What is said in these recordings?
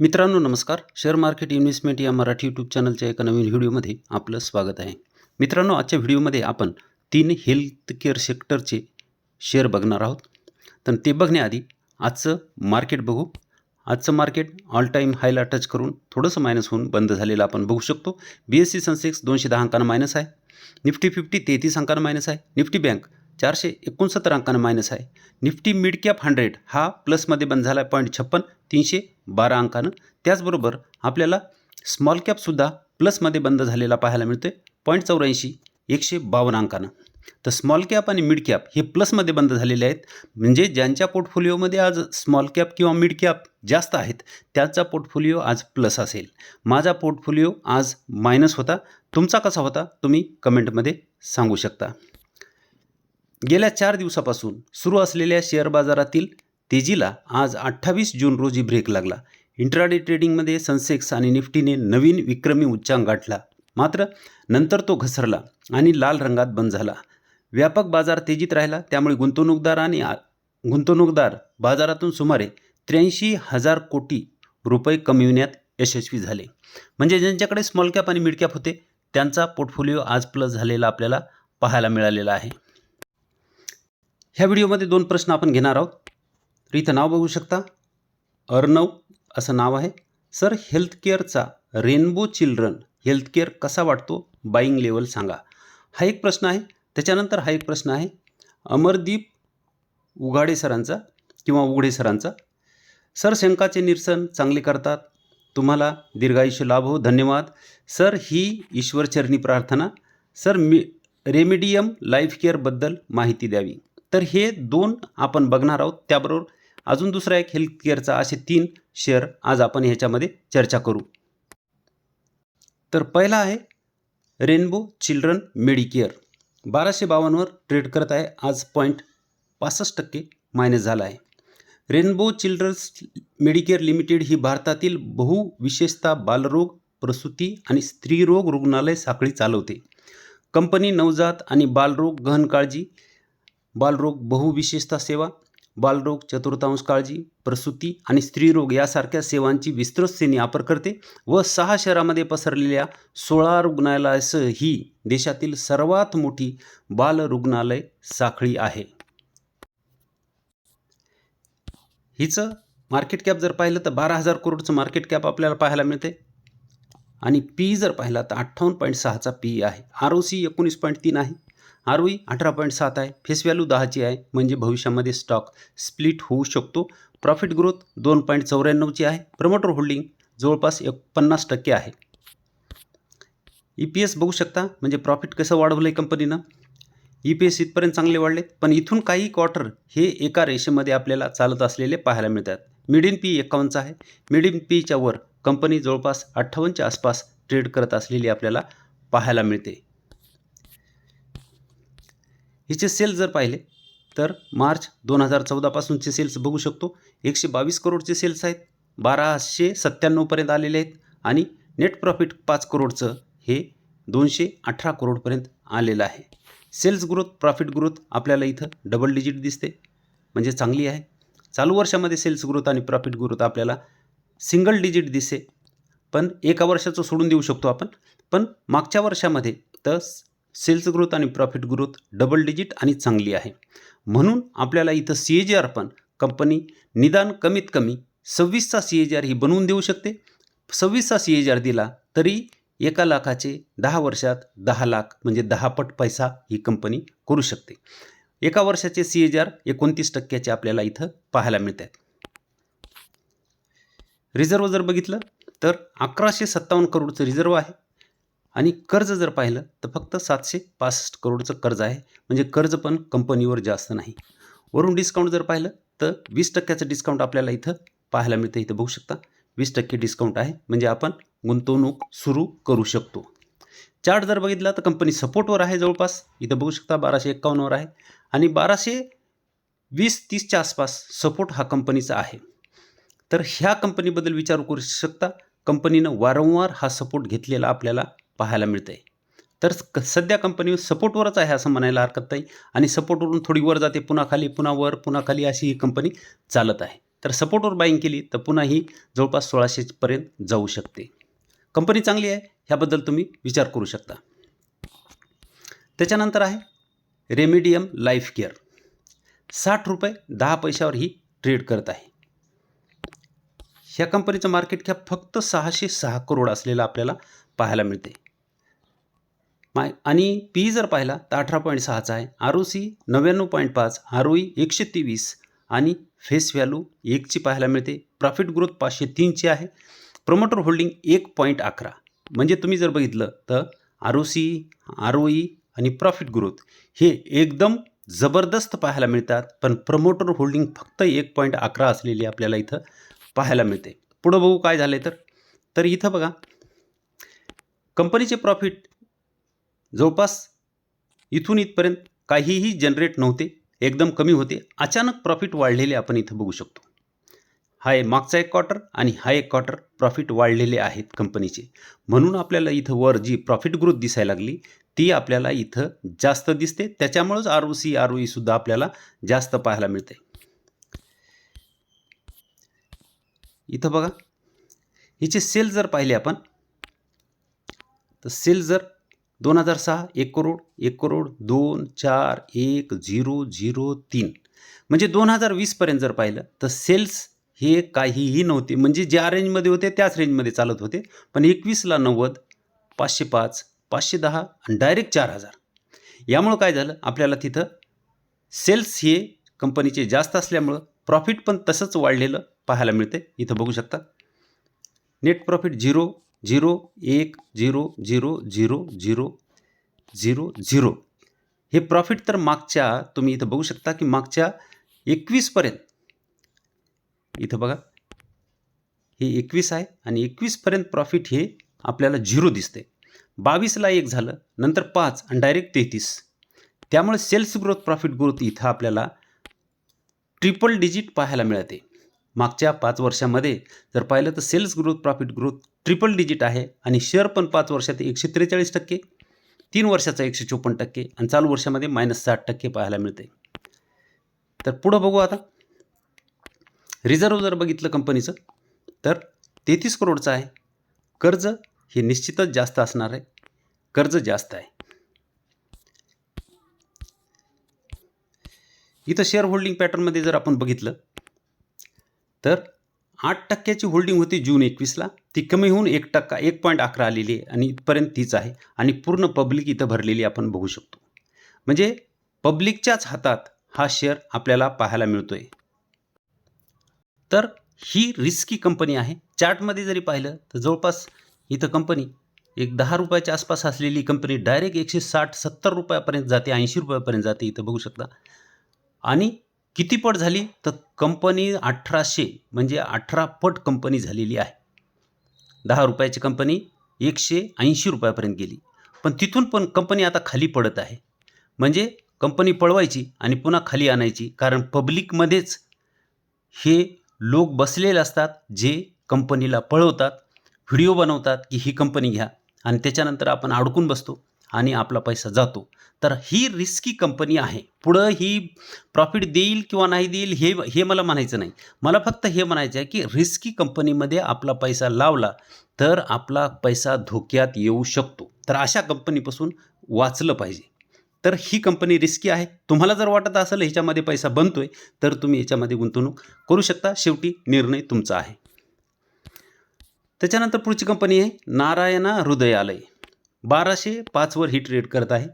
मित्रांनो नमस्कार. Share market investment या मराठी यूट्यूब चॅनलच्या एका नवीन व्हिडिओमध्ये आपलं स्वागत आहे. मित्रांनो आजच्या व्हिडिओमध्ये आपण तीन हेल्थ केअर सेक्टरचे शेअर बघणार आहोत. तर ते बघण्याआधी आजचं मार्केट बघू. आजचं मार्केट ऑल टाईम हायला टच करून थोडंसं मायनस होऊन बंद झालेलं आपण बघू शकतो. बी एस सी सेन्सेक्स दोनशे दहा अंकानं मायनस आहे. निफ्टी फिफ्टी तेहतीस अंकानं मायनस आहे. निफ्टी बँक चारशे एकोणसत्तर अंकानं मायनस आहे. निफ्टी मिड कॅप हंड्रेड हा प्लसमध्ये बंद झाला आहे पॉईंट छप्पन तीनशे बारा अंकानं. त्याचबरोबर आपल्याला स्मॉल कॅपसुद्धा प्लसमध्ये बंद झालेला पाहायला मिळतो आहे पॉईंट चौऱ्याऐंशी एकशे बावन्न अंकानं. तर स्मॉल कॅप आणि मिड कॅप हे प्लसमध्ये बंद झालेले आहेत. म्हणजे ज्यांच्या पोर्टफोलिओमध्ये आज स्मॉल कॅप किंवा मिड कॅप जास्त आहेत त्याचा पोर्टफोलिओ आज प्लस असेल. माझा पोर्टफोलिओ आज मायनस होता. तुमचा कसा होता? तुम्ही कमेंटमध्ये सांगू शकता. गेल्या चार दिवसापासून सुरू असलेल्या शेअर बाजारातील तेजीला आज अठ्ठावीस जून रोजी ब्रेक लागला. इंट्राडे ट्रेडिंगमध्ये सनसेक्स आणि निफ्टीने नवीन विक्रमी उच्चांक गाठला. मात्र नंतर तो घसरला आणि लाल रंगात बंद झाला. व्यापक बाजार तेजीत राहिला त्यामुळे गुंतवणूकदार आणि गुंतवणूकदार बाजारातून सुमारे त्र्याऐंशी हजार कोटी रुपये कमविण्यात यशस्वी झाले. म्हणजे ज्यांच्याकडे स्मॉल कॅप आणि मिड कॅप होते त्यांचा पोर्टफोलिओ आज प्लस झालेला आपल्याला पाहायला मिळालेला आहे. ह्या व्हिडिओमध्ये दोन प्रश्न आपण घेणार आहोत. तर इथं नाव बघू शकता. अर्णव असं नाव आहे. सर हेल्थकेअरचा रेनबो चिल्ड्रन हेल्थकेअर कसा वाटतो? बाईंग लेवल सांगा. हा एक प्रश्न आहे. त्याच्यानंतर हा एक प्रश्न आहे. अमरदीप उघाडे सरांचा किंवा उघडे सरांचा. सर शंकाचे निरसन चांगले करतात. तुम्हाला दीर्घायुष्य लाभ हो. धन्यवाद. सर ही ईश्वरचरणी प्रार्थना. सर मी रेमिडियम लाईफ केअरबद्दल माहिती द्यावी. तर हे दोन आपण बघणार आहोत. त्याबरोबर अजून दुसरा एक हेल्थ केअरचा असे तीन शेअर आज आपण ह्याच्यामध्ये चर्चा करू. तर पहिला आहे रेनबो चिल्ड्रन मेडिकेअर बाराशे बावन्नवर ट्रेड करत आहे. आज पॉईंट पासष्ट टक्के मायनस झाला आहे. रेनबो चिल्ड्रन्स मेडिकेअर लिमिटेड ही भारतातील बहु विशेषतः बालरोग प्रसूती आणि स्त्रीरोग रुग्णालय साखळी चालवते. कंपनी नवजात आणि बालरोग गहन काळजी बालरोग बहुविशेषता सेवा बालरोग चतुर्थांश काळजी प्रसूती आणि स्त्रीरोग यासारख्या सेवांची विस्तृत श्रेणी वापर करते व सहा शहरामध्ये पसरलेल्या सोळा रुग्णालयासह ही देशातील सर्वात मोठी बाल रुग्णालय साखळी आहे. हिचं मार्केट कॅप जर पाहिलं तर बारा हजार करोडचं मार्केट कॅप आपल्याला पाहायला मिळते. आणि पी जर पाहिला तर अठ्ठावन्न पॉईंट सहाचा पी आहे. आर ओ सी एकोणीस पॉईंट तीन आहे. आर ओ अठरा पॉईंट सात आहे. फेस व्हॅल्यू दहाची आहे. म्हणजे भविष्यामध्ये स्टॉक स्प्लिट होऊ शकतो. प्रॉफिट ग्रोथ दोन पॉईंट चौऱ्याण्णवची आहे. प्रमोटर होल्डिंग जवळपास एक पन्नास टक्के आहे. ई पी एस बघू शकता. म्हणजे प्रॉफिट कसं वाढवलं आहे कंपनीनं? ई पी एस इथपर्यंत चांगले वाढलेत पण इथून काही क्वार्टर हे एका रेषेमध्ये आपल्याला चालत असलेले पाहायला मिळतात. मिड इन पी एकावन्नचा आहे. मिड इन पीच्या वर कंपनी जवळपास अठ्ठावन्नच्या आसपास ट्रेड करत असलेली आपल्याला पाहायला मिळते. हिचे सेल्स जर पाहिले तर मार्च दोन हजार चौदापासूनचे सेल्स बघू शकतो. एकशे बावीस करोडचे सेल्स आहेत बाराशे सत्त्याण्णवपर्यंत आलेले आहेत आणि नेट प्रॉफिट पाच करोडचं हे दोनशे अठरा करोडपर्यंत आलेलं आहे. सेल्स ग्रोथ प्रॉफिट ग्रोथ आपल्याला इथं डबल डिजिट दिसते. म्हणजे चांगली आहे. चालू वर्षामध्ये सेल्स ग्रोथ आणि प्रॉफिट ग्रोथ आपल्याला सिंगल डिजिट दिसे. पण एका वर्षाचं सोडून देऊ शकतो आपण. पण मागच्या वर्षामध्ये तर सेल्स ग्रोथ आणि प्रॉफिट ग्रोथ डबल डिजिट आणि चांगली आहे. म्हणून आपल्याला इथं सी ए जी आर पण कंपनी निदान कमीत कमी सव्वीसचा सी ए जी आर ही बनवून देऊ शकते. सव्वीसचा सी ए जी आर दिला तरी एका लाखाचे दहा वर्षात दहा लाख म्हणजे दहा पट पैसा ही कंपनी करू शकते. एका वर्षाचे सी ए जी आर एकोणतीस टक्क्याचे आपल्याला इथं पाहायला मिळतात. रिझर्व जर बघितलं तर अकराशे सत्तावन्न करोडचं रिझर्व आहे. आणि कर्ज जर पाहिलं तर फक्त सातशे पासष्ट करोडचं कर्ज आहे. म्हणजे कर्ज पण कंपनीवर जास्त नाही. वरून डिस्काउंट जर पाहिलं तर वीस टक्क्याचं डिस्काउंट आपल्याला इथं पाहायला मिळतं. इथं बघू शकता वीस टक्के डिस्काउंट आहे. म्हणजे आपण गुंतवणूक सुरू करू शकतो. चार्ट जर बघितला तर कंपनी सपोर्टवर आहे जवळपास. इथं बघू शकता बाराशे एक्कावन्नवर आहे. आणि बाराशे वीस तीसच्या आसपास सपोर्ट हा कंपनीचा आहे. तर ह्या कंपनीबद्दल विचार करू शकता. कंपनीनं वारंवार हा सपोर्ट घेतलेला आपल्याला पाहायला मिळतं आहे तर सध्या कंपनी सपोर्टवरच आहे असं म्हणायला हरकत नाही आणि सपोर्टवरून थोडी वर जाते पुन्हा खाली पुन्हा वर पुन्हा खाली अशी ही कंपनी चालत आहे. तर सपोर्टवर बाईंग केली तर पुन्हा ही जवळपास सोळाशेपर्यंत जाऊ शकते. कंपनी चांगली आहे ह्याबद्दल तुम्ही विचार करू शकता. त्याच्यानंतर आहे रेमिडियम लाईफ केअर साठ रुपये दहा पैशावर ही ट्रेड करत आहे. ह्या कंपनीचं मार्केट कॅप फक्त सहाशे सहा करोड असलेलं आपल्याला पाहायला मिळते माय आणि पी जर पाहिला तर अठरा पॉईंट सहाचा आहे. आर ओ सी नव्याण्णव पॉईंट पाच आर ओ ई एकशे तेवीस आणि फेस व्हॅल्यू एकची पाहायला मिळते. प्रॉफिट ग्रोथ पाचशे तीनची आहे. प्रमोटर होल्डिंग एक पॉईंट अकरा. म्हणजे तुम्ही जर बघितलं तर R O C R O E आणि प्रॉफिट ग्रोथ हे एकदम जबरदस्त पाहायला मिळतात. पण प्रमोटर होल्डिंग फक्त एक पॉईंट अकरा असलेली आपल्याला इथं पाहायला मिळते. पुढं बघू काय झालं तर. तर इथं बघा. कंपनीचे प्रॉफिट जवळपास इथून इथपर्यंत काहीही जनरेट नव्हते एकदम कमी होते. अचानक प्रॉफिट वाढलेले आपण इथं बघू शकतो. हा आहे मागचा एक क्वार्टर आणि हा एक क्वार्टर प्रॉफिट वाढलेले आहेत कंपनीचे म्हणून आपल्याला इथं वर जी प्रॉफिट ग्रोथ दिसायला लागली ती आपल्याला इथं जास्त दिसते. त्याच्यामुळंच R O C R O ईसुद्धा आपल्याला जास्त पाहायला मिळते. इथं बघा. हिचे सेल जर पाहिले आपण तर सेल जर दोन हजार सहा एक करोड एक करोड दोन चार एक झिरो झिरो तीन. म्हणजे दोन हजार वीसपर्यंत जर पाहिलं तर सेल्स हे काहीही नव्हते. म्हणजे ज्या रेंजमध्ये होते त्याच रेंजमध्ये चालत होते. पण एकवीसला नव्वद पाचशे पाच पाचशे दहा आणि डायरेक्ट चार हजार. यामुळं काय झालं आपल्याला तिथं सेल्स हे कंपनीचे जास्त असल्यामुळं प्रॉफिट पण तसंच वाढलेलं पाहायला मिळते इथं बघू शकता. नेट प्रॉफिट झिरो झिरो एक zero zero zero zero zero zero. हे प्रॉफिट तर मागच्या तुम्ही इथं बघू शकता की मागच्या एकवीसपर्यंत इथं बघा. हे एकवीस आहे आणि एकवीसपर्यंत प्रॉफिट हे आपल्याला झिरो दिसते बावीसला एक झालं नंतर पाच आणि डायरेक्ट तेहतीस. त्यामुळे सेल्स ग्रोथ प्रॉफिट ग्रोथ इथं आपल्याला ट्रिपल डिजिट पाहायला मिळते. मागच्या पाच वर्षामध्ये जर पाहिलं तर sales growth profit growth triple digit आहे आणि शेअर पण पाच वर्षात एकशे त्रेचाळीस टक्के तीन वर्षाचा एकशे चोपन्न टक्के आणि चालू वर्षामध्ये मायनस साठ टक्के पाहायला मिळते. तर पुढं बघू आता. रिझर्व जर बघितलं कंपनीचं तर तेहतीस करोडचं आहे. कर्ज हे निश्चितच जास्त असणार आहे. कर्ज जास्त आहे. इथं शेअर होल्डिंग पॅटर्नमध्ये जर आपण बघितलं तर आठ टक्क्याची होल्डिंग होती जून एकवीसला. ती कमी होऊन एक टक्का एक पॉईंट अकरा आलेली आहे आणि इथपर्यंत तीच आहे आणि पूर्ण पब्लिक इथं भरलेली आपण बघू शकतो. म्हणजे पब्लिकच्याच हातात हा शेअर आपल्याला पाहायला मिळतोय. तर ही रिस्की कंपनी आहे. चार्टमध्ये जरी पाहिलं तर जवळपास इथं कंपनी एक दहा रुपयाच्या आसपास असलेली कंपनी डायरेक्ट एकशे साठ सत्तर रुपयापर्यंत जाते ऐंशी रुपयापर्यंत जाते इथं बघू शकता. आणि किती पट झाली? तर कंपनी अठराशे म्हणजे अठरा पट कंपनी झालेली आहे. दहा रुपयाची कंपनी एकशे ऐंशी रुपयापर्यंत गेली. पण तिथून पण कंपनी आता खाली पडत आहे. म्हणजे कंपनी पळवायची आणि पुन्हा खाली आणायची कारण पब्लिकमध्येच हे लोक बसलेले असतात जे कंपनीला पळवतात व्हिडिओ बनवतात की ही कंपनी घ्या. आणि त्याच्यानंतर आपण अडकून बसतो. आणि आपला पैसा जातो. तर ही रिस्की कंपनी आहे. पुढं ही प्रॉफिट देईल किंवा नाही देईल हे हे मला म्हणायचं नाही. मला फक्त हे म्हणायचं आहे की रिस्की कंपनीमध्ये आपला पैसा लावला तर आपला पैसा धोक्यात येऊ शकतो. तर अशा कंपनीपासून वाचलं पाहिजे. तर ही कंपनी रिस्की आहे. तुम्हाला जर वाटत असेल ह्याच्यामध्ये पैसा बनतोय तर तुम्ही याच्यामध्ये गुंतवणूक करू शकता. शेवटी निर्णय तुमचा आहे. त्याच्यानंतर पुढची कंपनी आहे. नारायणा हृदयालय. बाराशे पाचवर ही ट्रेड करत आहे.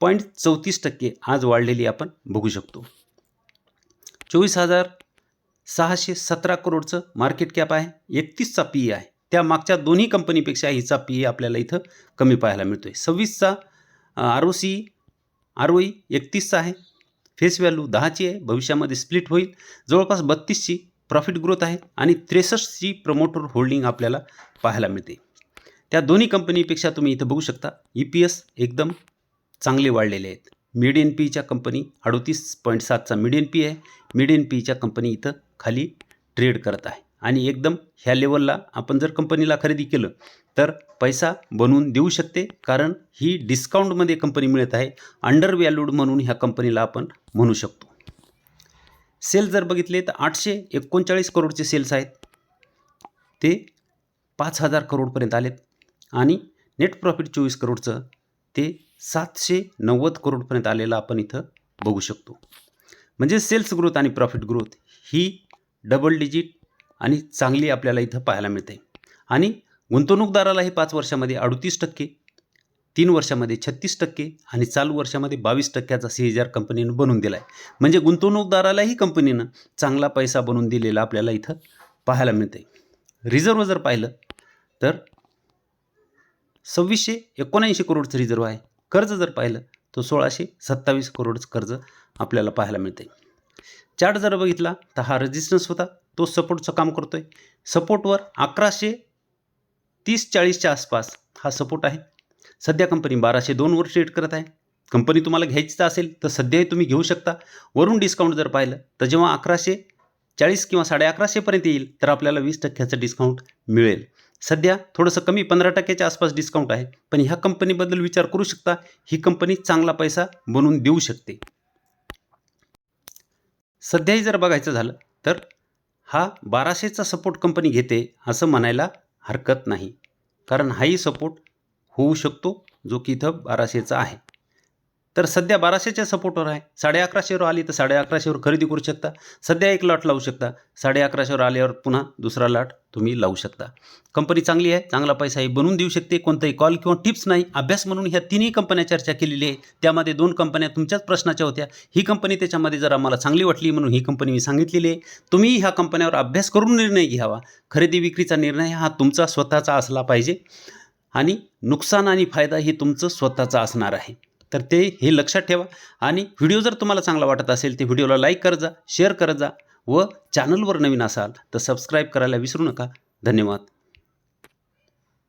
पॉईंट चौतीस टक्के आज वाढलेली आपण बघू शकतो. चोवीस हजार सहाशे सतरा करोडचं मार्केट कॅप आहे. एकतीसचा पी आहे. त्या मागच्या दोन्ही कंपनीपेक्षा हिचा पी ए आपल्याला इथं कमी पाहायला मिळतो आहे सव्वीसचा R O C R O E एकतीसचा आहे. फेस व्हॅल्यू दहाची आहे. भविष्यामध्ये स्प्लिट होईल. जवळपास बत्तीसची प्रॉफिट ग्रोथ आहे. आणि त्रेसष्टची प्रमोटर होल्डिंग आपल्याला पाहायला मिळते. त्या दोन्ही कंपनीपेक्षा तुम्ही इथं बघू शकता ई पी एस एकदम चांगले वाढलेले आहेत. मिडियन पीच्या कंपनी अडोतीस पॉईंट सातचा मिडियन पी आहे. मिडियन पीच्या कंपनी इथं खाली ट्रेड करत आहे. आणि एकदम ह्या लेवलला आपण जर कंपनीला खरेदी केलं तर पैसा बनवून देऊ शकते कारण ही डिस्काउंटमध्ये कंपनी मिळत आहे. अंडर व्हॅल्यूड म्हणून ह्या कंपनीला आपण म्हणू शकतो. सेल जर बघितले तर आठशे एकोणचाळीस करोडचे सेल्स आहेत. ते पाच हजार करोडपर्यंत आलेत. आणि नेट प्रॉफिट चोवीस करोडचं ते सातशे नव्वद करोडपर्यंत आलेलं आपण इथं बघू शकतो. म्हणजे सेल्स ग्रोथ आणि प्रॉफिट ग्रोथ ही डबल डिजिट आणि चांगली आपल्याला इथं पाहायला मिळते. आणि गुंतवणूकदारालाही पाच वर्षामध्ये अडतीस टक्के तीन वर्षामध्ये छत्तीस टक्के आणि चालू वर्षामध्ये बावीस टक्क्याचा सी एच आर कंपनीनं बनवून दिला आहे म्हणजे गुंतवणूकदारालाही कंपनीनं चांगला पैसा बनवून दिलेला आपल्याला इथं पाहायला मिळते रिझर्व जर पाहिलं तर सव्वीसशे एकोणऐंशी करोडचं रिझर्व आहे कर्ज जर पाहिलं तर सोळाशे सत्तावीस करोडचं कर्ज आपल्याला पाहायला मिळते चार्ट जर बघितला तर हा रेजिस्टन्स होता. तो सपोर्टचं काम करतो आहे सपोर्टवर अकराशे तीस चाळीसच्या आसपास हा सपोर्ट आहे. सध्या कंपनी बाराशे दोनवर ट्रेड करत आहे. कंपनी तुम्हाला घ्यायचीच असेल तर सध्याही तुम्ही घेऊ शकता. वरून डिस्काउंट जर पाहिलं तर जेव्हा अकराशे चाळीस किंवा साडे अकराशेपर्यंत येईल तर आपल्याला वीस टक्क्याचं डिस्काउंट मिळेल. सध्या थोडंसं कमी पंधरा टक्क्याच्या आसपास डिस्काउंट आहे. पण ह्या कंपनीबद्दल विचार करू शकता ही कंपनी चांगला पैसा बनवून देऊ शकते. सध्याही जर बघायचं झालं तर हा बाराशेचा सपोर्ट कंपनी घेते असं म्हणायला हरकत नाही. कारण हाही सपोर्ट होऊ शकतो जो की इथं बाराशेचा आहे. तर सध्या बाराशेच्या सपोर्टवर आहे. साडे अकराशेवर आली तर साडे अकराशेवर खरेदी करू शकता. सध्या एक लॉट लावू शकता. साडे अकराशेवर आल्यावर पुन्हा दुसरा लॉट तुम्ही लावू शकता. कंपनी चांगली आहे चांगला पैसा ही बनवून देऊ शकते. कोणताही कॉल किंवा टिप्स नाही. अभ्यास म्हणून ह्या तिन्ही कंपन्या चर्चा केलेली आहे. त्यामध्ये दोन कंपन्या तुमच्याच प्रश्नाच्या होत्या. ही कंपनी त्याच्यामध्ये जर आम्हाला चांगली वाटली म्हणून ही कंपनी मी सांगितलेली आहे. तुम्ही ह्या कंपन्यावर अभ्यास करून निर्णय घ्यावा. खरेदी विक्रीचा निर्णय हा तुमचा स्वतःचा असला पाहिजे. आणि नुकसान आणि फायदा हे तुमचं स्वतःचा असणार आहे. तर ते हे लक्षात ठेवा. आणि व्हिडिओ जर तुम्हाला चांगला वाटत असेल ते व्हिडिओला लाईक करत जा शेअर करत जा व चॅनलवर नवीन असाल तर सबस्क्राईब करायला विसरू नका. धन्यवाद.